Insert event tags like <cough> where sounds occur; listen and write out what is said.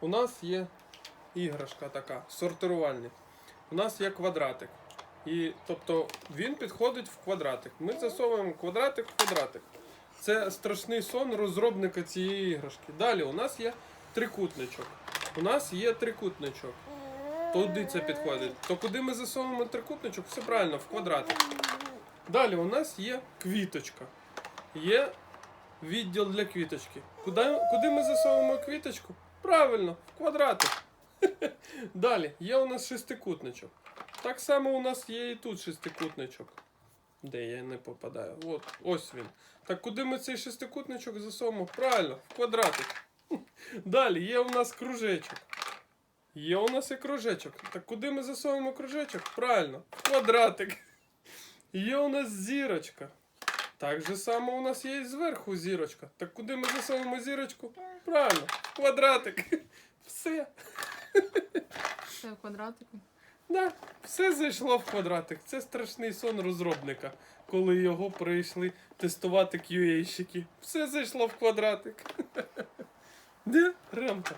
у нас є іграшка така, сортирувальник. У нас є квадратик. І, тобто він підходить в квадратик. Ми засовуємо квадратик в квадратик. Це страшний сон розробника цієї іграшки. Далі у нас є трикутничок. У нас є трикутничок. Туди це підходить. То куди ми засовуємо трикутничок? Все правильно, в квадратик. Далі у нас є квіточка. Є відділ для квіточки. Куди, куди ми засовуємо квіточку? Правильно, в квадратик. <laughs> Далі є у нас шестикутничок. Так само у нас є і тут шестикутничок. Де я не попадаю. От, ось він. Так куди ми цей шестикутничок засовуємо? Правильно, в квадратик. <laughs> Далі є у нас кружечок. Є у нас і кружечок. Так куди ми засовуємо кружечок? Правильно, в квадратик. <laughs> Є у нас зірочка. Так же само у нас є зверху зірочка. Так куди ми засовуємо зірочку? Правильно, в квадратик. <laughs> Все. Все в квадратику. Да, все зайшло в квадратик. Це страшний сон розробника, коли його прийшли тестувати QA-щики. Все зайшло в квадратик. <laughs> Де? Ремка.